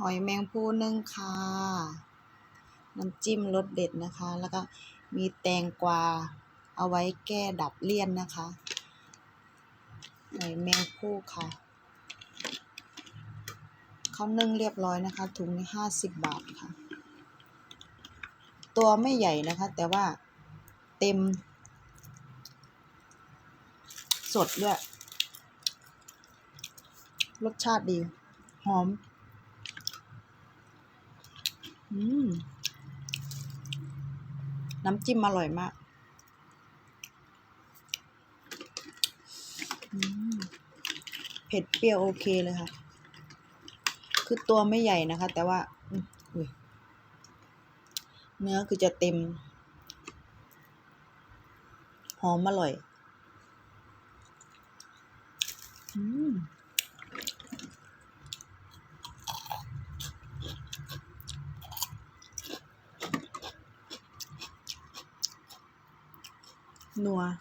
หอยแมงภู่นึ่งค่ะ น้ำจิ้มรสเด็ดนะคะ แล้วก็มีแตงกวาเอาไว้แก้ดับเลี่ยนนะคะ หอยแมงภู่ค่ะเขานึ่งเรียบร้อยนะคะ ถุงนี้ห้าสิบบาทค่ะ ตัวไม่ใหญ่นะคะ แต่ว่าเต็ม สดด้วย รสชาติดี หอม น้ำจิ้มอร่อยมากเผ็ดเปรี้ยวโอเคเลยค่ะ คือตัวไม่ใหญ่นะคะ แต่ว่าเนื้อคือจะเต็ม หอมอร่อย อืม 暖